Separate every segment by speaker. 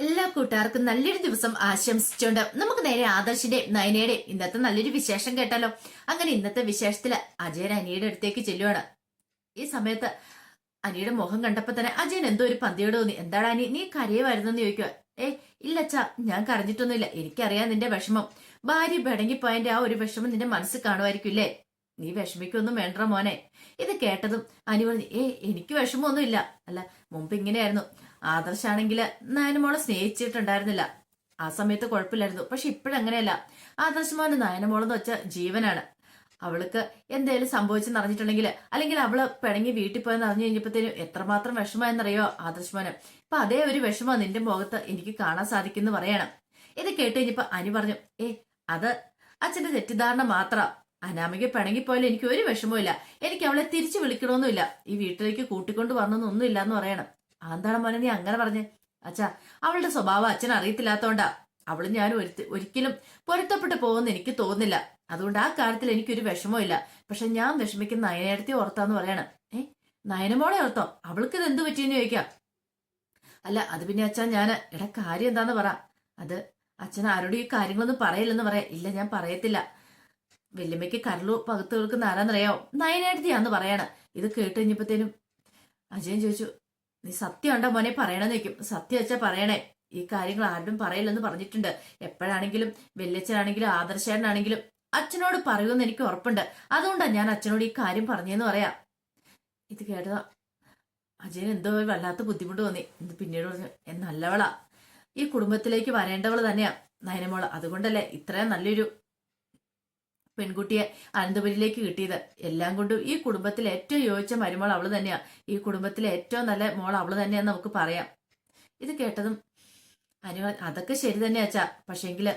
Speaker 1: എല്ലാ കൂട്ടുകാർക്കും നല്ലൊരു ദിവസം ആശംസിച്ചുകൊണ്ട് നമുക്ക് നേരെ ആദർശിന്റെ നയനയുടെ ഇന്നത്തെ നല്ലൊരു വിശേഷം കേട്ടാലോ. അങ്ങനെ ഇന്നത്തെ വിശേഷത്തിൽ അജയൻ അനിയുടെ അടുത്തേക്ക് ചെല്ലുവാണ്. ഈ സമയത്ത് അനിയുടെ മുഖം കണ്ടപ്പോ തന്നെ അജയൻ എന്തോ ഒരു പന്തിയോട് തോന്നി. എന്താണ് അനി? നീ കരയുമായിരുന്നെന്ന് ചോദിക്കുക ഏ അച്ഛാ ഞാൻ കരഞ്ഞിട്ടൊന്നുമില്ല. എനിക്കറിയാം നിന്റെ വിഷമം. ഭാര്യ പിടങ്ങിപ്പോയതിന്റെ ആ ഒരു വിഷമം നിന്റെ മനസ്സിൽ കാണുമായിരിക്കില്ലേ നീ വിഷമിക്കൊന്നും വേണ്ട മോനെ. ഇത് കേട്ടതും അനി പറഞ്ഞു ഏ എനിക്ക് വിഷമമൊന്നുമില്ല. അല്ല മുമ്പ് ഇങ്ങനെയായിരുന്നു. ആദർശാണെങ്കിൽ നയനമോളെ സ്നേഹിച്ചിട്ടുണ്ടായിരുന്നില്ല. ആ സമയത്ത് കുഴപ്പമില്ലായിരുന്നു. പക്ഷെ ഇപ്പോഴങ്ങനെയല്ല. ആദർശമോന് നയനമോളെന്ന് വെച്ച ജീവനാണ്. അവൾക്ക് എന്തേലും സംഭവിച്ചെന്ന് അറിഞ്ഞിട്ടുണ്ടെങ്കിൽ അല്ലെങ്കിൽ അവൾ പിണങ്ങി വീട്ടിൽ പോയെന്ന് അറിഞ്ഞു കഴിഞ്ഞപ്പോഴത്തേനും എത്രമാത്രം വിഷമമെന്നറിയോ ആദർശമോന്? ഇപ്പൊ അതേ ഒരു വിഷമം നിന്റെ മുഖത്ത് എനിക്ക് കാണാൻ സാധിക്കുന്നു പറയണം. ഇത് കേട്ട് കഴിഞ്ഞപ്പോ അനി പറഞ്ഞു ഏ അത് അച്ഛന്റെ തെറ്റിദ്ധാരണ മാത്രം. അനാമിക പിണങ്ങിപ്പോയാലും എനിക്ക് ഒരു വിഷമവും എനിക്ക് അവളെ തിരിച്ചു വിളിക്കണമെന്നില്ല ഈ വീട്ടിലേക്ക് കൂട്ടിക്കൊണ്ട് വന്നൊന്നുമില്ല എന്ന് പറയണം. എന്താണ് മോനെ നീ അങ്ങനെ പറഞ്ഞേ? അച്ഛാ അവളുടെ സ്വഭാവം അച്ഛൻ അറിയത്തില്ലാത്തോണ്ടാ. അവൾ ഞാൻ ഒരിക്കലും പൊരുത്തപ്പെട്ടു പോകുമെന്ന് എനിക്ക് തോന്നുന്നില്ല. അതുകൊണ്ട് ആ കാര്യത്തിൽ എനിക്കൊരു വിഷമമില്ല പക്ഷെ ഞാൻ വിഷമിക്കുന്ന നയനേടത്തി ഓർത്താന്ന് പറയണം. ഏ നയനമോളെ ഓർത്തോ? അവൾക്ക് ഇത് എന്ത് പറ്റിയെന്ന് ചോദിക്കാം. അല്ല അത് പിന്നെ അച്ഛാ ഞാൻ എടാ കാര്യം എന്താന്ന് പറ. അത് അച്ഛൻ ആരോടും ഈ കാര്യങ്ങളൊന്നും പറയില്ലെന്ന് പറയാം. ഇല്ല ഞാൻ പറയത്തില്ല. വല്യമ്മയ്ക്ക് കരളു പകുത്ത് കൊടുക്കുന്ന ആരാന്നറിയാവോ? നയനേടത്തിയാന്ന് പറയണം. ഇത് കേട്ട് കഴിഞ്ഞപ്പോഴത്തേനും അജയൻ ചോദിച്ചു നീ സത്യം ഉണ്ടോ മോനെ? പറയണമെന്ന് വെക്കും സത്യം വെച്ചാ പറയണേ. ഈ കാര്യങ്ങൾ ആരും പറയില്ലെന്ന് പറഞ്ഞിട്ടുണ്ട്. എപ്പോഴാണെങ്കിലും വെല്ലച്ചനാണെങ്കിലും ആദർശേട്ടനാണെങ്കിലും അച്ഛനോട് പറയുമെന്ന് എനിക്ക് ഉറപ്പുണ്ട്. അതുകൊണ്ടാണ് ഞാൻ അച്ഛനോട് ഈ കാര്യം പറഞ്ഞെന്ന് പറയാം. ഇത് കേട്ടതാ അജയൻ എന്തോ വല്ലാത്ത ബുദ്ധിമുട്ട് തോന്നി. എന്ത് പിന്നീട് പറഞ്ഞു "എ, നല്ലവളാ. ഈ കുടുംബത്തിലേക്ക് വരേണ്ടവൾ തന്നെയാ നയനമോൾ. അതുകൊണ്ടല്ലേ ഇത്രയും നല്ലൊരു പെൺകുട്ടിയെ അനന്തപുരിയിലേക്ക് കിട്ടിയത്. എല്ലാം കൊണ്ടും ഈ കുടുംബത്തിലെ ഏറ്റവും യോജിച്ച മരുമോൾ അവൾ തന്നെയാ. ഈ കുടുംബത്തിലെ ഏറ്റവും നല്ല മോൾ അവൾ തന്നെയാന്ന് നമുക്ക് പറയാം. ഇത് കേട്ടതും അനു അതൊക്കെ ശരി തന്നെ അച്ഛാ. പക്ഷേങ്കിൽ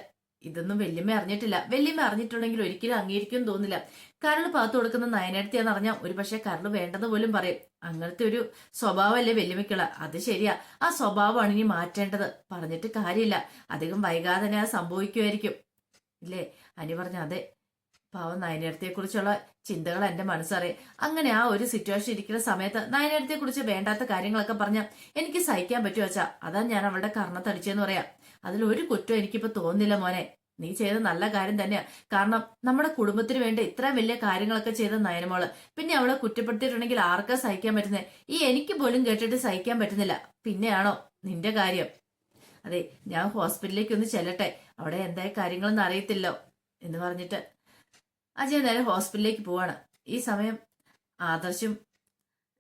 Speaker 1: ഇതൊന്നും വല്യമ്മ അറിഞ്ഞിട്ടില്ല. വല്യമ്മ അറിഞ്ഞിട്ടുണ്ടെങ്കിൽ ഒരിക്കലും അംഗീകരിക്കും തോന്നില്ല കരൾ പാത്തു കൊടുക്കുന്ന നയനടുത്തിയാന്ന് അറിഞ്ഞാൽ ഒരു പക്ഷേ കരൾ വേണ്ടെന്ന് പോലും പറയും. അങ്ങനത്തെ ഒരു സ്വഭാവമല്ലേ വല്യമ്മയ്ക്കുള്ള. അത് ശരിയാ. ആ സ്വഭാവമാണ് ഇനി മാറ്റേണ്ടത്. പറഞ്ഞിട്ട് കാര്യമില്ല. അധികം വൈകാതെ തന്നെ അത് സംഭവിക്കുമായിരിക്കും ഇല്ലേ? അനി പറഞ്ഞ അതെ പാവം നയനേരത്തെ കുറിച്ചുള്ള ചിന്തകൾ എന്റെ മനസ്സറിയാം. അങ്ങനെ ആ ഒരു സിറ്റുവേഷൻ ഇരിക്കുന്ന സമയത്ത് നയനേരത്തെ കുറിച്ച് വേണ്ടാത്ത കാര്യങ്ങളൊക്കെ പറഞ്ഞ എനിക്ക് സഹിക്കാൻ പറ്റുമോ വെച്ചാ അതാ ഞാൻ അവളുടെ കർണത്തടിച്ചെന്ന് പറയാം. അതിൽ ഒരു കുറ്റം എനിക്കിപ്പോ തോന്നില്ല മോനെ. നീ ചെയ്ത നല്ല കാര്യം തന്നെയാ. കാരണം നമ്മുടെ കുടുംബത്തിന് വേണ്ടി ഇത്രയും വലിയ കാര്യങ്ങളൊക്കെ ചെയ്ത നയനമോൾ. പിന്നെ അവളെ കുറ്റപ്പെടുത്തിയിട്ടുണ്ടെങ്കിൽ ആർക്കാ സഹിക്കാൻ പറ്റുന്നത് ഈ എനിക്ക് പോലും കേട്ടിട്ട് സഹിക്കാൻ പറ്റുന്നില്ല. പിന്നെയാണോ നിന്റെ കാര്യം? അതെ ഞാൻ ഹോസ്പിറ്റലിലേക്ക് ഒന്ന് ചെല്ലട്ടെ. അവിടെ എന്തായ കാര്യങ്ങളൊന്നും അറിയത്തില്ലോ എന്ന് പറഞ്ഞിട്ട് അജയൻ നേരെ ഹോസ്പിറ്റലിലേക്ക് പോവാണ്. ഈ സമയം ആദർശും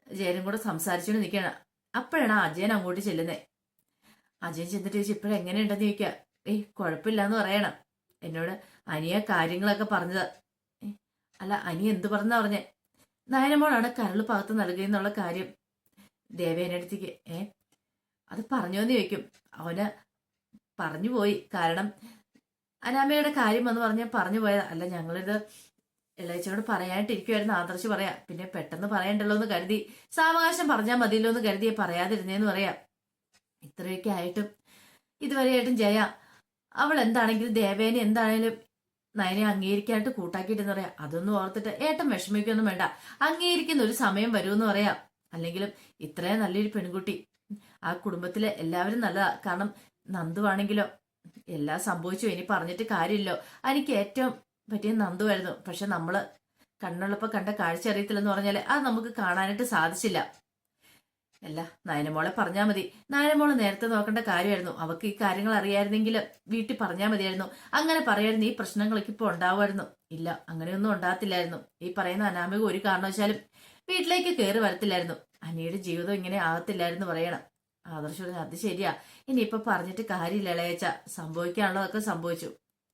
Speaker 1: ജയനും കൂടെ സംസാരിച്ചുകൊണ്ട് നിൽക്കുകയാണ്. അപ്പോഴാണ് അജയൻ അങ്ങോട്ട് ചെല്ലുന്നത് അജയൻ ചെന്നിട്ട് ചോദിച്ചു ഇപ്പോഴെങ്ങനെയുണ്ടെന്ന് ചോദിക്കുക ഏയ് കുഴപ്പമില്ലാന്ന് പറയണം. എന്നോട് അനിയ കാര്യങ്ങളൊക്കെ പറഞ്ഞത്. അല്ല അനി എന്ത് പറഞ്ഞാ പറഞ്ഞേ? നയനമോളാണ് കരൾ പകത്ത് നൽകിയെന്നുള്ള കാര്യം. ദേവേനടുത്തേക്ക് ഏ അത് പറഞ്ഞോന്ന് ചോദിക്കും. അവന് പറഞ്ഞു പോയി കാരണം അനാമയുടെ കാര്യം എന്ന് പറഞ്ഞാൽ പറഞ്ഞു പോയത് അല്ല ഞങ്ങളിത് ഇളയച്ചനോട് പറയാനായിട്ടിരിക്കുമായിരുന്നു ആദർശ് പറയാ പിന്നെ പെട്ടെന്ന് പറയണ്ടല്ലോ എന്ന് കരുതി. സാവകാശം പറഞ്ഞാൽ മതിയല്ലോ എന്ന് കരുതി പറയാതിരുന്നേന്ന് പറയാം. ഇത്രയൊക്കെ ആയിട്ടും ഇതുവരെയായിട്ടും ജയ അവൾ എന്താണെങ്കിലും ദേവേനെ എന്താണെങ്കിലും നയനെ അംഗീകരിക്കാനായിട്ട് കൂട്ടാക്കിയിട്ടെന്ന് പറയാം. അതൊന്നും ഓർത്തിട്ട് ഏട്ടൻ വിഷമിക്കൊന്നും വേണ്ട. അംഗീകരിക്കുന്ന ഒരു സമയം വരുമെന്ന് പറയാം. അല്ലെങ്കിലും ഇത്രയും നല്ലൊരു പെൺകുട്ടി. ആ കുടുംബത്തിലെ എല്ലാവരും നല്ലതാ. കാരണം നന്ദുവാണെങ്കിലോ എല്ലാം സംഭവിച്ചു? ഇനി പറഞ്ഞിട്ട് കാര്യമില്ലോ. എനിക്ക് ഏറ്റവും പറ്റിയ നന്ദുവായിരുന്നു. പക്ഷെ നമ്മൾ കണ്ണുള്ളപ്പോ കണ്ട കാഴ്ച അറിയത്തില്ലെന്ന് പറഞ്ഞാൽ അത് നമുക്ക് കാണാനായിട്ട് സാധിച്ചില്ല. അല്ല നയനമോളെ പറഞ്ഞാൽ മതി. നയനമോളെ നേരത്തെ നോക്കേണ്ട കാര്യമായിരുന്നു. അവക്ക് ഈ കാര്യങ്ങൾ അറിയായിരുന്നെങ്കിൽ വീട്ടിൽ പറഞ്ഞാൽ മതിയായിരുന്നു. അങ്ങനെ പറയായിരുന്നു. ഈ പ്രശ്നങ്ങളൊക്കെ ഇപ്പോൾ ഉണ്ടാവുമായിരുന്നു. ഇല്ല അങ്ങനെയൊന്നും ഉണ്ടാകത്തില്ലായിരുന്നു. ഈ പറയുന്ന അനാമിക ഒരു കാരണവശാലും വീട്ടിലേക്ക് കയറി വരത്തില്ലായിരുന്നു. അനിയുടെ ജീവിതം ഇങ്ങനെ ആകത്തില്ലായിരുന്നു പറയണം. ആദർശ പറഞ്ഞു, അത് ശരിയാ. ഇനിയിപ്പൊ പറഞ്ഞിട്ട് കാര്യമില്ല ഇളയച്ച. സംഭവിക്കാനുള്ളതൊക്കെ സംഭവിച്ചു.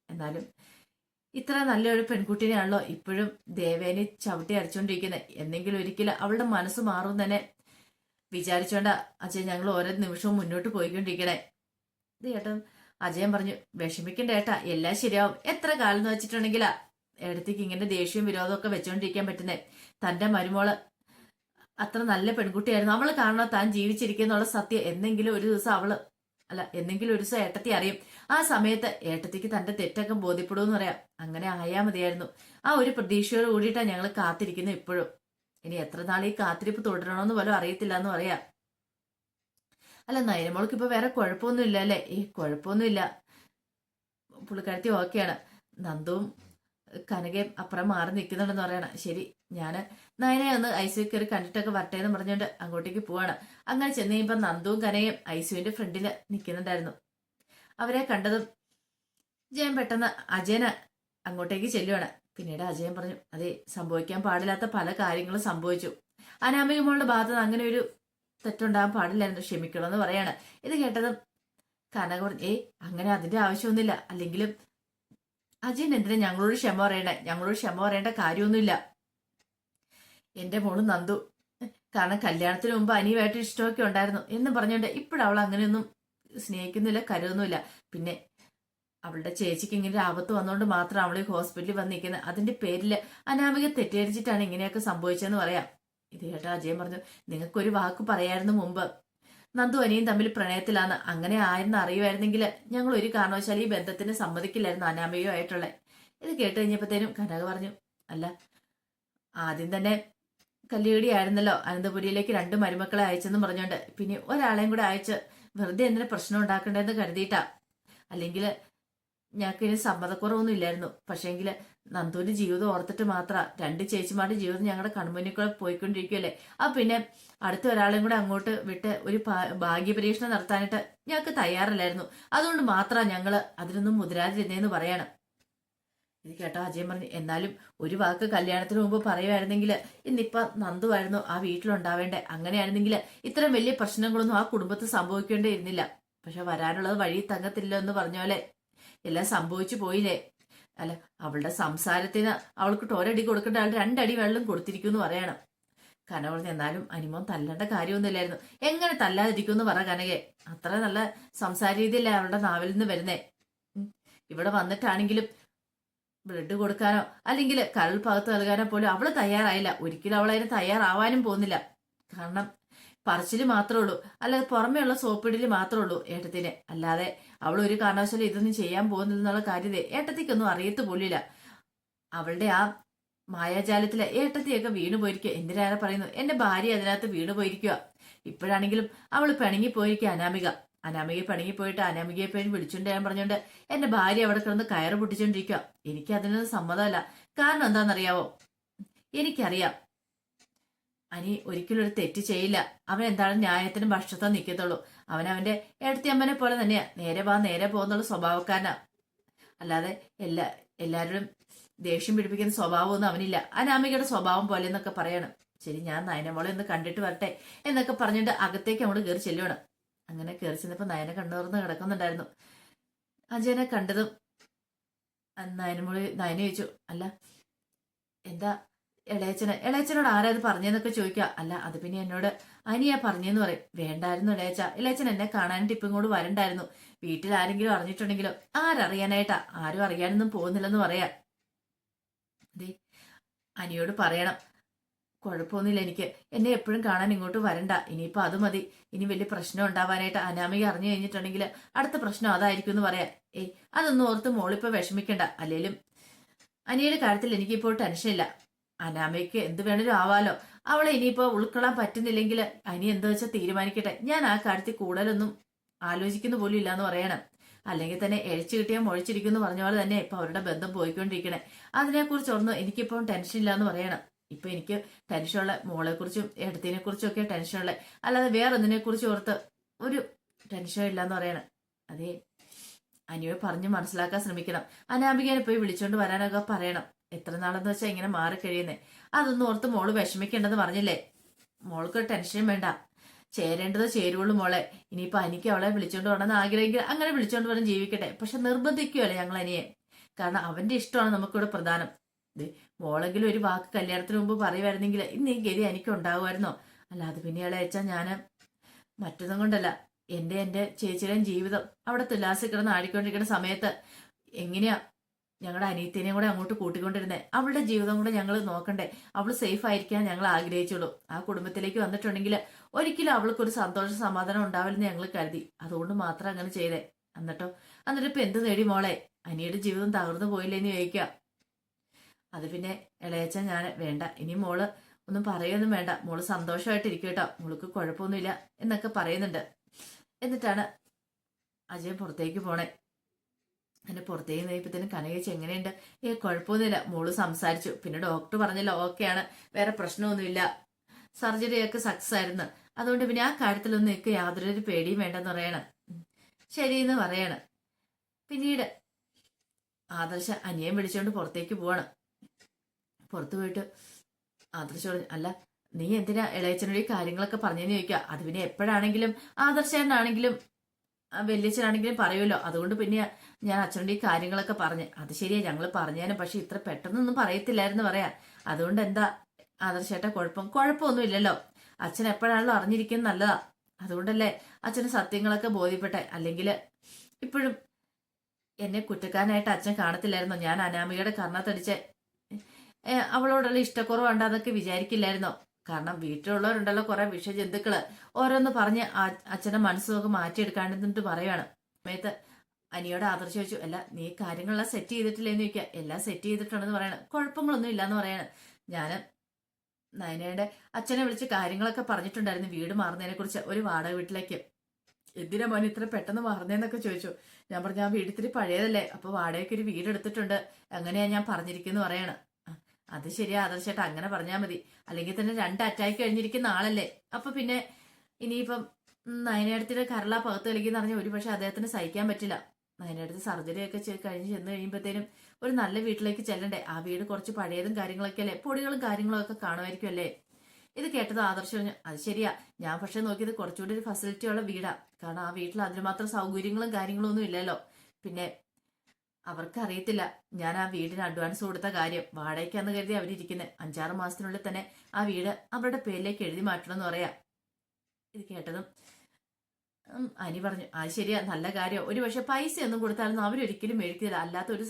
Speaker 1: എന്നാലും ഇത്ര നല്ലൊരു പെൺകുട്ടിനെയാണല്ലോ ഇപ്പോഴും ദേവേനെ ചവിട്ടി അരച്ചുകൊണ്ടിരിക്കുന്നത് എന്തെങ്കിലും ഒരിക്കലും അവളുടെ മനസ്സ് മാറും തന്നെ. വിചാരിച്ചോണ്ട അജയ് ഞങ്ങൾ ഓരോ നിമിഷവും മുന്നോട്ട് പോയിക്കൊണ്ടിരിക്കണേ. ഇത് ചേട്ടൻ അജയൻ പറഞ്ഞു വിഷമിക്കണ്ട ഏട്ടാ എല്ലാം ശരിയാവും. എത്ര കാലം എന്ന് വെച്ചിട്ടുണ്ടെങ്കിലാ എടുത്തേക്ക് ഇങ്ങനെ ദേഷ്യവും വിരോധവും ഒക്കെ വെച്ചോണ്ടിരിക്കാൻ പറ്റുന്നേ. തന്റെ മരുമോൾ അത്ര നല്ല പെൺകുട്ടിയായിരുന്നു. അവൾ കാരണം താൻ ജീവിച്ചിരിക്കുന്നുള്ള സത്യം. എന്തെങ്കിലും ഒരു ദിവസം അവൾ അല്ല എന്തെങ്കിലും ഒരു ദിവസം ഏട്ടത്തി അറിയും ആ സമയത്ത് ഏട്ടത്തിക്ക് തന്റെ തെറ്റൊക്കെ ബോധ്യപ്പെടുമെന്ന് പറയാം. അങ്ങനെ ആയാ മതിയായിരുന്നു. ആ ഒരു പ്രതീക്ഷയോട് കൂടിയിട്ടാണ് ഞങ്ങൾ കാത്തിരിക്കുന്നത് ഇപ്പോഴും. ഇനി എത്ര നാൾ ഈ കാത്തിരിപ്പ് തുടരണമെന്ന് പോലും അറിയത്തില്ല എന്ന് പറയാം. അല്ല നയനമോൾക്ക് ഇപ്പൊ വേറെ കുഴപ്പമൊന്നുമില്ല അല്ലേ? ഈ കുഴപ്പമൊന്നുമില്ല. പുള്ളിക്കാരത്തി ഓക്കെയാണ്. നന്ദുവും കനകയും അപ്പുറം മാറി നിൽക്കുന്നുണ്ടെന്ന് പറയണം. ശരി ഞാൻ നയനെ ഒന്ന് ഐസിയു കയറി കണ്ടിട്ടൊക്കെ വരട്ടെ എന്ന് പറഞ്ഞുകൊണ്ട് അങ്ങോട്ടേക്ക് പോവാണ്. അങ്ങനെ ചെന്ന് കഴിയുമ്പോൾ നന്ദുവും കനകയും ഐസിയുവിന്റെ ഫ്രണ്ടിൽ നിൽക്കുന്നുണ്ടായിരുന്നു. അവരെ കണ്ടതും ജയൻ പെട്ടെന്ന് അജയന് അങ്ങോട്ടേക്ക് ചെല്ലുവാണ്. പിന്നീട് അജയൻ പറഞ്ഞു അതെ സംഭവിക്കാൻ പാടില്ലാത്ത പല കാര്യങ്ങളും സംഭവിച്ചു. അനാമികമോളുടെ ഭാഗത്ത് അങ്ങനെ ഒരു തെറ്റുണ്ടാകാൻ പാടില്ലായിരുന്നു ക്ഷമിക്കണമെന്ന് പറയാണ്. ഇത് കേട്ടതും കനക പറഞ്ഞു ഏയ് അങ്ങനെ അതിന്റെ ആവശ്യമൊന്നുമില്ല. അല്ലെങ്കിലും അജയൻ എന്തിനാ ഞങ്ങളോട് ക്ഷമ പറയണ്ടേ? ഞങ്ങളോട് ക്ഷമ പറയേണ്ട കാര്യമൊന്നുമില്ല. എന്റെ മോൾ നന്ദു. കാരണം കല്യാണത്തിന് മുമ്പ് അനിയുമായിട്ട് ഇഷ്ടമൊക്കെ ഉണ്ടായിരുന്നു. എന്ന് പറഞ്ഞുകൊണ്ട് ഇപ്പോഴവൾ അങ്ങനെയൊന്നും സ്നേഹിക്കുന്നില്ല കരുതുന്നില്ല പിന്നെ അവളുടെ ചേച്ചിക്ക് ഇങ്ങനെ ആപത്ത് വന്നുകൊണ്ട് മാത്രം അവൾ ഈ ഹോസ്പിറ്റലിൽ വന്നിരിക്കുന്നത് അതിന്റെ പേരിൽ അനാമിക തെറ്റിദ്ധരിച്ചിട്ടാണ് ഇങ്ങനെയൊക്കെ സംഭവിച്ചതെന്ന് പറയാം. ഇത് കേട്ടോ അജയൻ പറഞ്ഞു നിങ്ങൾക്കൊരു വാക്ക് പറയായിരുന്നു മുമ്പ്. നന്ദു അനിയും തമ്മിൽ പ്രണയത്തിലാണ് അങ്ങനെ ആയെന്ന് അറിയുമായിരുന്നെങ്കിൽ ഞങ്ങൾ ഒരു കാരണവശാലും ഈ ബന്ധത്തിന് സമ്മതിക്കില്ലായിരുന്നു അനാമയോ ആയിട്ടുള്ള. ഇത് കേട്ട് കഴിഞ്ഞപ്പോഴത്തേനും കനക പറഞ്ഞു അല്ല ആദ്യം തന്നെ കല്ലുകടി ആയിരുന്നല്ലോ. അനന്തപുരിയിലേക്ക് രണ്ട് മരുമക്കളെ അയച്ചെന്ന് പറഞ്ഞോണ്ട്. പിന്നെ ഒരാളെയും കൂടെ അയച്ച് വെറുതെ എന്തിനാ പ്രശ്നം ഉണ്ടാക്കണ്ടെന്ന് കരുതിയിട്ടാ. അല്ലെങ്കിൽ ഞങ്ങൾക്ക് ഇനി സമ്മതക്കുറവൊന്നും ഇല്ലായിരുന്നു. പക്ഷേങ്കിൽ നന്ദുവിന്റെ ജീവിതം ഓർത്തിട്ട് മാത്ര. രണ്ട് ചേച്ചിമാരുടെ ജീവിതം ഞങ്ങളുടെ കൺമുന്നിൽ കൂടെ പോയിക്കൊണ്ടിരിക്കുമല്ലേ ആ പിന്നെ അടുത്ത ഒരാളെയും കൂടെ അങ്ങോട്ട് വിട്ട് ഒരു ഭാഗ്യ ഭാഗ്യപരീക്ഷണം നടത്താനായിട്ട് ഞങ്ങൾക്ക് തയ്യാറല്ലായിരുന്നു. അതുകൊണ്ട് മാത്രമാണ് ഞങ്ങൾ അതിനൊന്നും മുതിരാതിരുന്നേന്ന് പറയണം. ഇത് കേട്ടോ അജയൻ പറഞ്ഞു. എന്നാലും ഒരു വാക്ക് കല്യാണത്തിന് മുമ്പ് പറയുമായിരുന്നെങ്കിൽ ഇന്നിപ്പ നന്ദുവായിരുന്നു ആ വീട്ടിലുണ്ടാവേണ്ടേ. അങ്ങനെയായിരുന്നെങ്കിൽ ഇത്തരം വലിയ പ്രശ്നങ്ങളൊന്നും ആ കുടുംബത്തിൽ സംഭവിക്കേണ്ടേ ഇരുന്നില്ല പക്ഷെ വരാനുള്ളത് വഴി തങ്ങത്തില്ല എന്ന് പറഞ്ഞ പോലെ എല്ലാം സംഭവിച്ചു പോയില്ലേ. അല്ല അവളുടെ സംസാരത്തിന് അവൾക്ക് ടോരടി കൊടുക്കേണ്ട ആൾ രണ്ടടി വെള്ളം കൊടുത്തിരിക്കും എന്ന് പറയണം കന എന്നാലും അനിമോൻ തല്ലേണ്ട കാര്യമൊന്നുമില്ലായിരുന്നു. എങ്ങനെ തല്ലാതിരിക്കും എന്ന് പറ കനകെ. അത്ര നല്ല സംസാര രീതിയല്ലേ അവളുടെ നാവിൽ നിന്ന് വരുന്നേ. ഇവിടെ വന്നിട്ടാണെങ്കിലും ബ്ലഡ് കൊടുക്കാനോ അല്ലെങ്കിൽ കരൾ പകത്ത് നൽകാനോ പോലും അവൾ തയ്യാറായില്ല. ഒരിക്കലും അവൾ അതിന് തയ്യാറാവാനും പോകുന്നില്ല. കാരണം പറച്ചിൽ മാത്രമേ ഉള്ളൂ. അല്ലാതെ പുറമേയുള്ള സോപ്പിടൽ മാത്രമേ ഉള്ളൂ ഏട്ടത്തിന്. അല്ലാതെ അവൾ ഒരു കാരണവശാലും ഇതൊന്നും ചെയ്യാൻ പോകുന്നില്ലെന്നുള്ള കാര്യത്തെ ഏട്ടത്തിക്കൊന്നും അറിയത്ത് പോലില്ല അവളുടെ ആ മായാജാലത്തിലെ ഏട്ടത്തിയൊക്കെ വീണു പോയിരിക്കുക എന്തിനാണ് പറയുന്നു എന്റെ ഭാര്യ അതിനകത്ത് വീണു പോയിരിക്കുക ഇപ്പോഴാണെങ്കിലും അവൾ പിണങ്ങി പോയിരിക്കുക അനാമിക. അനാമിക പിണങ്ങി പോയിട്ട് അനാമികയെ പേര് വിളിച്ചുകൊണ്ട് ഞാൻ പറഞ്ഞുകൊണ്ട് എന്റെ ഭാര്യ അവിടെ കിടന്ന് കയറ് പൊട്ടിച്ചോണ്ടിരിക്കുക എനിക്ക് അതിനൊന്നും സമ്മതമല്ല. കാരണം എന്താണെന്നറിയാവോ? എനിക്കറിയാം. അനി ഒരിക്കലും ഒരു തെറ്റ് ചെയ്യില്ല. അവൻ എന്താണ് ന്യായത്തിനും ഭക്ഷണത്തോ നിൽക്കത്തുള്ളൂ. അവൻ അവന്റെ ഏടത്തിയമ്മനെ പോലെ തന്നെയാ. നേരെ വാ നേരെ പോകുന്നുള്ള സ്വഭാവക്കാരനാ. അല്ലാതെ എല്ലാ എല്ലാവരും ദേഷ്യം പിടിപ്പിക്കുന്ന സ്വഭാവമൊന്നും അവനില്ല. അനാമികയുടെ സ്വഭാവം പോലെ എന്നൊക്കെ പറയണം. ശരി ഞാൻ നയനമോളെ ഒന്ന് കണ്ടിട്ട് വരട്ടെ എന്നൊക്കെ പറഞ്ഞിട്ട് അകത്തേക്ക് അങ്ങോട്ട് കയറി ചെല്ലുവാണ്. അങ്ങനെ കയറി ചെന്നപ്പോ നയന കണ്ണുറന്ന് കിടക്കുന്നുണ്ടായിരുന്നു. അജയനെ കണ്ടതും നയനമോൾ നയന ചോദിച്ചു അല്ല എന്താ ഇളയച്ചന് ഇളയച്ചനോട് ആരാ ഇത് പറഞ്ഞെന്നൊക്കെ ചോദിക്കുക. അല്ല അത് പിന്നെ എന്നോട് അനിയാ പറഞ്ഞെന്ന് പറയും. വേണ്ടായിരുന്നു ഇളയച്ച ഇളയച്ചൻ എന്നെ കാണാനായിട്ട് ഇപ്പം ഇങ്ങോട്ട് വരണ്ടായിരുന്നു. വീട്ടിൽ ആരെങ്കിലും അറിഞ്ഞിട്ടുണ്ടെങ്കിലോ? ആരറിയാനായിട്ടാ? ആരും അറിയാനൊന്നും പോകുന്നില്ലെന്ന് പറയാ. ദേ അനിയോട് പറയണം. കുഴപ്പമൊന്നുമില്ല എനിക്ക്. എന്നെ എപ്പോഴും കാണാൻ ഇങ്ങോട്ട് വരണ്ട. ഇനിയിപ്പോ അത് മതി. ഇനി വലിയ പ്രശ്നം ഉണ്ടാവാനായിട്ട് അനാമിക അറിഞ്ഞു കഴിഞ്ഞിട്ടുണ്ടെങ്കിൽ അടുത്ത പ്രശ്നം അതായിരിക്കും എന്ന് പറയാ. ഏയ് അതൊന്നും ഓർത്ത് മോളിപ്പോ വിഷമിക്കണ്ട. അല്ലെങ്കിലും അനിയുടെ കാര്യത്തിൽ എനിക്കിപ്പോൾ ടെൻഷനില്ല അനാമയ്ക്ക് എന്ത് വേണേലും ആവാലോ. അവളെ ഇനിയിപ്പോ ഉൾക്കൊള്ളാൻ പറ്റുന്നില്ലെങ്കിൽ അനി എന്താ വെച്ചാൽ തീരുമാനിക്കട്ടെ. ഞാൻ ആ കാര്യത്തിൽ കൂടുതലൊന്നും ആലോചിക്കുന്നു പോലും ഇല്ലാന്ന് പറയണം. അല്ലെങ്കിൽ തന്നെ എഴിച്ചു കിട്ടിയാൽ മുഴിച്ചിരിക്കുന്നു പറഞ്ഞ പോലെ തന്നെ ഇപ്പൊ അവരുടെ ബന്ധം പോയിക്കൊണ്ടിരിക്കണേ. അതിനെക്കുറിച്ച് ഒന്നും എനിക്കിപ്പോൾ ടെൻഷൻ ഇല്ലാന്ന് പറയണം. ഇപ്പൊ എനിക്ക് ടെൻഷനുള്ള മോളെ കുറിച്ചും എടുത്തതിനെ കുറിച്ചും ഒക്കെ ടെൻഷനുള്ള അല്ലാതെ വേറെ ഒന്നിനെ കുറിച്ച് ഓർത്ത് ഒരു ടെൻഷൻ ഇല്ലാന്ന് പറയണം. അതേ അനിയെ പറഞ്ഞ് മനസ്സിലാക്കാൻ ശ്രമിക്കണം. അനാമികനെ പോയി വിളിച്ചോണ്ട് വരാനൊക്കെ പറയണം. എത്ര നാളെന്ന് വെച്ചാൽ ഇങ്ങനെ മാറി കഴിയുന്നേ? അതൊന്നും ഓർത്ത് മോൾ വിഷമിക്കേണ്ടെന്ന് പറഞ്ഞില്ലേ? മോൾക്ക് ടെൻഷനും വേണ്ട. ചേരേണ്ടത് ചേരുവുള്ളൂ മോളെ. ഇനിയിപ്പൊ അനിക്ക് അവളെ വിളിച്ചോണ്ട് പോകണമെന്ന് ആഗ്രഹിക്കുക അങ്ങനെ വിളിച്ചോണ്ട് വരണം ജീവിക്കട്ടെ. പക്ഷെ നിർബന്ധിക്കുകയല്ലേ ഞങ്ങൾ അനിയെ? കാരണം അവന്റെ ഇഷ്ടമാണ് നമുക്കിവിടെ പ്രധാനം. മോളെങ്കിലും ഒരു വാക്ക് കല്യാണത്തിന് മുമ്പ് പറയുമായിരുന്നെങ്കിൽ ഇന്ന് ഈ ഗതി എനിക്ക് ഉണ്ടാവുമായിരുന്നോ? അല്ല അത് പിന്നെ അയാളെ അയച്ചാൽ ഞാൻ മറ്റൊന്നും കൊണ്ടല്ല. എന്റെ എന്റെ ചേച്ചിയുടെയും ജീവിതം അവിടെ തുലാസിൽ കിടന്ന് ആടിക്കൊണ്ടിരിക്കുന്ന സമയത്ത് എങ്ങനെയാ ഞങ്ങളുടെ അനിയത്തിനെയും കൂടെ അങ്ങോട്ട് കൂട്ടിക്കൊണ്ടിരുന്നേ. അവളുടെ ജീവിതം കൂടെ ഞങ്ങൾ നോക്കണ്ടേ. അവൾ സേഫ് ആയിരിക്കാൻ ഞങ്ങൾ ആഗ്രഹിച്ചുള്ളൂ. ആ കുടുംബത്തിലേക്ക് വന്നിട്ടുണ്ടെങ്കിൽ ഒരിക്കലും അവൾക്ക് ഒരു സന്തോഷ സമാധാനം ഉണ്ടാവില്ലെന്ന് ഞങ്ങൾ കരുതി. അതുകൊണ്ട് മാത്രം അങ്ങനെ ചെയ്തേ. എന്നിട്ടോ? എന്നിട്ട് ഇപ്പൊ എന്ത് നേടി മോളെ? അനിയുടെ ജീവിതം തകർന്നു പോയില്ലേന്ന് ചോദിക്കുക അത് പിന്നെ ഇളയച്ച ഞാൻ വേണ്ട. ഇനി മോൾ ഒന്നും പറയൊന്നും വേണ്ട. മോൾ സന്തോഷമായിട്ടിരിക്കും കേട്ടോ മോൾക്ക് കുഴപ്പമൊന്നുമില്ല എന്നൊക്കെ പറയുന്നുണ്ട്. എന്നിട്ടാണ് അജയൻ പുറത്തേക്ക് പോണേ. അങ്ങനെ പുറത്തേക്ക് നയിപ്പത്തേനും കനകേച്ചി എങ്ങനെയുണ്ട്? ഏ കുഴപ്പമൊന്നുമില്ല. മോൾ സംസാരിച്ചു. പിന്നെ ഡോക്ടർ പറഞ്ഞല്ലോ ഓക്കെയാണ്. വേറെ പ്രശ്നമൊന്നുമില്ല. സർജറിയൊക്കെ സക്സസ് ആയിരുന്നു. അതുകൊണ്ട് പിന്നെ ആ കാര്യത്തിലൊന്നും എനിക്ക് യാതൊരു പേടിയും വേണ്ടെന്ന് പറയണ. ശരിയെന്ന് പറയണ. പിന്നീട് ആദർശ അനിയൻ വിളിച്ചുകൊണ്ട് പുറത്തേക്ക് പോവാണ്. പുറത്തു പോയിട്ട് ആദർശ പറഞ്ഞു അല്ല നീ എന്തിനാ ഇളയച്ചനോട് ഈ കാര്യങ്ങളൊക്കെ പറഞ്ഞെന്ന് ചോദിക്കുക അത് പിന്നെ എപ്പോഴാണെങ്കിലും ആദർശനാണെങ്കിലും വലിയച്ഛനാണെങ്കിലും പറയുമല്ലോ. അതുകൊണ്ട് പിന്നെ ഞാൻ അച്ഛനോട് ഈ കാര്യങ്ങളൊക്കെ പറഞ്ഞ് അത് ശരിയാ ഞങ്ങൾ പറഞ്ഞേനെ പക്ഷെ ഇത്ര പെട്ടെന്നൊന്നും പറയത്തില്ലായിരുന്നു പറയാ. അതുകൊണ്ട് എന്താ ആദർശേട്ട കുഴപ്പം? കുഴപ്പമൊന്നും ഇല്ലല്ലോ അച്ഛൻ എപ്പോഴാണല്ലോ അറിഞ്ഞിരിക്കുന്നത് നല്ലതാ. അതുകൊണ്ടല്ലേ അച്ഛന് സത്യങ്ങളൊക്കെ ബോധ്യപ്പെട്ടെ. അല്ലെങ്കിൽ ഇപ്പോഴും എന്നെ കുറ്റക്കാരനായിട്ട് അച്ഛൻ കാണത്തില്ലായിരുന്നോ? ഞാൻ അനാമികയുടെ കർണത്തടിച്ച് അവളോടുള്ള ഇഷ്ടക്കുറവുണ്ടാന്നൊക്കെ വിചാരിക്കില്ലായിരുന്നോ? കാരണം വീട്ടിലുള്ളവരുണ്ടല്ലോ കുറെ വിഷജന്തുക്കൾ. ഓരോന്ന് പറഞ്ഞ് അച്ഛനെ മാറ്റിയെടുക്കാണ്ട് എന്നിട്ട് പറയാണ് സമയത്ത് അനിയോട് ആദർശം ചോദിച്ചു അല്ല നീ കാര്യങ്ങളെല്ലാം സെറ്റ് ചെയ്തിട്ടില്ലേന്ന് ചോദിക്കുക എല്ലാം സെറ്റ് ചെയ്തിട്ടുണ്ടെന്ന് പറയണം. കുഴപ്പങ്ങളൊന്നും ഇല്ലാന്ന് പറയാണ്. ഞാൻ നയനയുടെ അച്ഛനെ വിളിച്ച് കാര്യങ്ങളൊക്കെ പറഞ്ഞിട്ടുണ്ടായിരുന്നു വീട് മാറുന്നതിനെ കുറിച്ച് ഒരു വാടക വീട്ടിലേക്ക്. എന്തിനാ മോൻ ഇത്ര പെട്ടെന്ന് മാറുന്നതെന്നൊക്കെ ചോദിച്ചു. ഞാൻ പറഞ്ഞു ആ വീട് ഇത്തിരി പഴയതല്ലേ. അപ്പൊ വാടകയ്ക്ക് ഒരു വീട് എടുത്തിട്ടുണ്ട് അങ്ങനെയാ ഞാൻ പറഞ്ഞിരിക്കുന്നു പറയണം. "ആ, അത് ശരിയാ ആദർശേട്ടാ അങ്ങനെ പറഞ്ഞാൽ മതി. അല്ലെങ്കിൽ തന്നെ രണ്ട് അറ്റാക്ക് കഴിഞ്ഞിരിക്കുന്ന ആളല്ലേ? അപ്പൊ പിന്നെ ഇനിയിപ്പം നയനേടത്തിന്റെ കരള പകത്ത് കളിക്കുന്ന പറഞ്ഞാൽ ഒരു പക്ഷെ അദ്ദേഹത്തിന് സഹിക്കാൻ പറ്റില്ല. നയനടുത്ത് സർജറി ഒക്കെ കഴിഞ്ഞ് ചെന്ന് കഴിയുമ്പോഴത്തേനും ഒരു നല്ല വീട്ടിലേക്ക് ചെല്ലണ്ടേ? ആ വീട് കുറച്ച് പഴയതും കാര്യങ്ങളൊക്കെ അല്ലേ? പൊടികളും കാര്യങ്ങളും ഒക്കെ കാണുമായിരിക്കും അല്ലേ? ഇത് കേട്ടത് ആദർശം പറഞ്ഞു അത് ശരിയാ. ഞാൻ പക്ഷെ നോക്കിയത് കുറച്ചുകൂടി ഒരു ഫെസിലിറ്റി ഉള്ള വീടാ. കാരണം ആ വീട്ടിൽ അതിന് മാത്രം സൗകര്യങ്ങളും കാര്യങ്ങളും ഒന്നും ഇല്ലല്ലോ. പിന്നെ അവർക്ക് അറിയത്തില്ല ഞാൻ ആ വീടിന് അഡ്വാൻസ് കൊടുത്ത കാര്യം. വാടകയ്ക്കാന്ന് കരുതി അവരിയ്ക്കുന്നത് അഞ്ചാറ് മാസത്തിനുള്ളിൽ തന്നെ ആ വീട് അവരുടെ പേരിലേക്ക് എഴുതി മാറ്റണം എന്ന് പറയാ. ഇത് കേട്ടതും അനി പറഞ്ഞു ആ ശരിയാ നല്ല കാര്യം. ഒരു പക്ഷെ പൈസ ഒന്നും കൊടുത്താലൊന്നും അവരൊരിക്കലും മേടിക്കില്ല അല്ലാത്ത ഒരു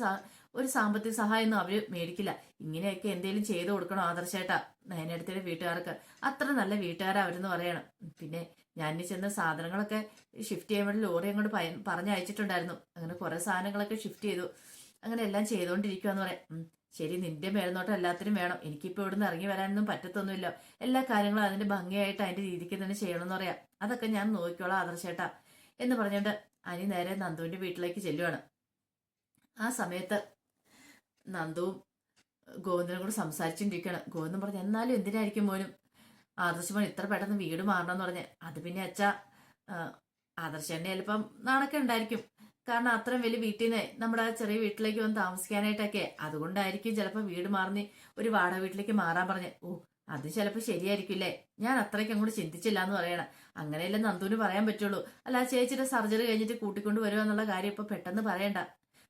Speaker 1: ഒരു സാമ്പത്തിക സഹായം ഒന്നും അവർ മേടിക്കില്ല. ഇങ്ങനെയൊക്കെ എന്തെങ്കിലും ചെയ്തു കൊടുക്കണം ആദർശേട്ടാ നയനടുത്തിന്റെ വീട്ടുകാർക്ക്. അത്ര നല്ല വീട്ടുകാരാ അവരെന്ന് പറയണം. പിന്നെ ഞാൻ ചെന്ന സാധനങ്ങളൊക്കെ ഷിഫ്റ്റ് ചെയ്യാൻ വേണ്ടി ലോറി അങ്ങോട്ട് പറഞ്ഞയച്ചിട്ടുണ്ടായിരുന്നു. അങ്ങനെ കുറെ സാധനങ്ങളൊക്കെ ഷിഫ്റ്റ് ചെയ്തു. അങ്ങനെ എല്ലാം ചെയ്തുകൊണ്ടിരിക്കുകയെന്ന് പറയാം. ശരി നിന്റെ മേൽനോട്ടം എല്ലാത്തിനും വേണം. എനിക്കിപ്പോ ഇവിടുന്ന് ഇറങ്ങി വരാനൊന്നും പറ്റത്തൊന്നുമില്ല. എല്ലാ കാര്യങ്ങളും അതിന്റെ ഭംഗിയായിട്ട് അതിന്റെ രീതിക്ക് തന്നെ ചെയ്യണമെന്ന് പറയാം. അതൊക്കെ ഞാൻ നോക്കിക്കോളാം ആദർശേട്ടാ എന്ന് പറഞ്ഞുകൊണ്ട് അനി നേരെ നന്ദുവിന്റെ വീട്ടിലേക്ക് ചെല്ലുവാണ്. ആ സമയത്ത് നന്ദുവും ഗോവിന്ദനും കൂടെ സംസാരിച്ചുകൊണ്ടിരിക്കുകയാണ് ഗോവിന്ദൻ പറഞ്ഞു എന്നാലും എന്തിനായിരിക്കും മോനും? ആദർശമോൻ ഇത്ര പെട്ടെന്ന് വീട് മാറണമെന്ന് പറഞ്ഞ്. അത് പിന്നെ അച്ഛ ആദർശന്റെ ചിലപ്പം നാണൊക്കെ ഉണ്ടായിരിക്കും. കാരണം അത്രയും വലിയ വീട്ടിൽ നിന്ന് നമ്മുടെ ആ ചെറിയ വീട്ടിലേക്ക് വന്ന് താമസിക്കാനായിട്ടൊക്കെ. അതുകൊണ്ടായിരിക്കും ചിലപ്പോൾ വീട് മാറി ഒരു വാടക വീട്ടിലേക്ക് മാറാൻ പറഞ്ഞ്. ഓ അത് ചിലപ്പോൾ ശരിയായിരിക്കില്ലേ? ഞാൻ അത്രയ്ക്ക് അങ്ങോട്ട് ചിന്തിച്ചില്ല എന്ന് പറയണം. അങ്ങനെയല്ലേ നന്ദുവിന് പറയാൻ പറ്റുള്ളൂ. അല്ല ആ ചേച്ചിയുടെ സർജറി കഴിഞ്ഞിട്ട് കൂട്ടിക്കൊണ്ട് എന്നുള്ള കാര്യം ഇപ്പൊ പെട്ടെന്ന് പറയണ്ട.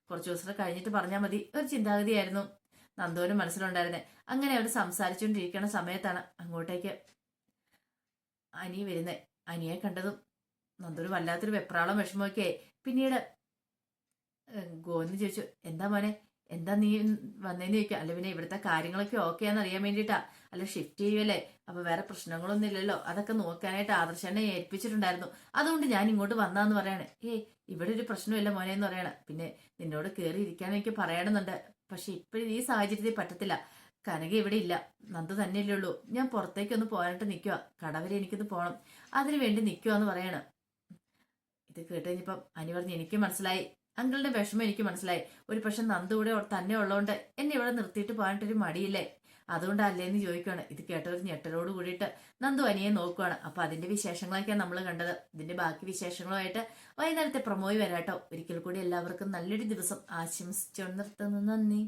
Speaker 1: കുറച്ച് ദിവസം കഴിഞ്ഞിട്ട് പറഞ്ഞാൽ മതി. ഒരു ചിന്താഗതിയായിരുന്നു. നന്ദുവിന് മനസ്സിലുണ്ടായിരുന്നെ. അങ്ങനെ അവർ സംസാരിച്ചുകൊണ്ടിരിക്കുന്ന സമയത്താണ് അങ്ങോട്ടേക്ക് അനി വരുന്നത് അനിയെ കണ്ടതും നന്ദുവിന് വല്ലാത്തൊരു വെപ്രാളം വിഷമമൊക്കെ പിന്നീട് ഗോവിന്ദ് ചോദിച്ചു എന്താ മോനെ? എന്താ നീ വന്നേന്ന് ചോദിക്കുക? അല്ല പിന്നെ ഇവിടുത്തെ കാര്യങ്ങളൊക്കെ ഓക്കെയാന്ന് അറിയാൻ വേണ്ടിയിട്ടാ. അല്ല ഷിഫ്റ്റ് ചെയ്യുമല്ലേ അപ്പൊ വേറെ പ്രശ്നങ്ങളൊന്നും ഇല്ലല്ലോ. അതൊക്കെ നോക്കാനായിട്ട് ആദർശനെ ഏൽപ്പിച്ചിട്ടുണ്ടായിരുന്നു. അതുകൊണ്ട് ഞാൻ ഇങ്ങോട്ട് വന്നാന്ന് പറയണേ. ഏയ് ഇവിടെ ഒരു പ്രശ്നമില്ല മോനെ എന്ന് പറയണ. പിന്നെ നിന്നോട് കയറി ഇരിക്കാൻ എനിക്ക് പറയണമെന്നുണ്ട്. പക്ഷെ ഇപ്പോഴും ഈ സാഹചര്യത്തിൽ പറ്റത്തില്ല. കനക ഇവിടെ ഇല്ല. നന്ദ തന്നെയല്ലേ ഉള്ളൂ. ഞാൻ പുറത്തേക്കൊന്ന് പോരാട്ട് നിൽക്കുക കടവരെ എനിക്കൊന്ന് പോകണം അതിനു വേണ്ടി നിൽക്കുക എന്ന് പറയണ. ഇത് കേട്ട് കഴിഞ്ഞപ്പം അനി പറഞ്ഞ് എനിക്ക് മനസ്സിലായി. അങ്കിളിന്റെ വിഷമം എനിക്ക് മനസ്സിലായി. ഒരു പക്ഷെ നന്ദു ഇവിടെ തന്നെ ഉള്ളതുകൊണ്ട് എന്നെ ഇവിടെ നിർത്തിയിട്ട് പോകാനായിട്ടൊരു മടിയില്ലേ? അതുകൊണ്ടല്ലേ എന്ന് ചോദിക്കുകയാണ് ഇത് കേട്ടവർ ഞെട്ടലോട് കൂടിയിട്ട് നന്ദു അനിയെ നോക്കുകയാണ് അപ്പൊ അതിന്റെ വിശേഷങ്ങളൊക്കെയാണ് നമ്മൾ കണ്ടത്. ഇതിന്റെ ബാക്കി വിശേഷങ്ങളുമായിട്ട് വൈകുന്നേരത്തെ പ്രൊമോയി വരാട്ടോ. ഒരിക്കൽ കൂടി എല്ലാവർക്കും നല്ലൊരു ദിവസം ആശംസിച്ചു നിർത്തുന്നു. നന്ദി.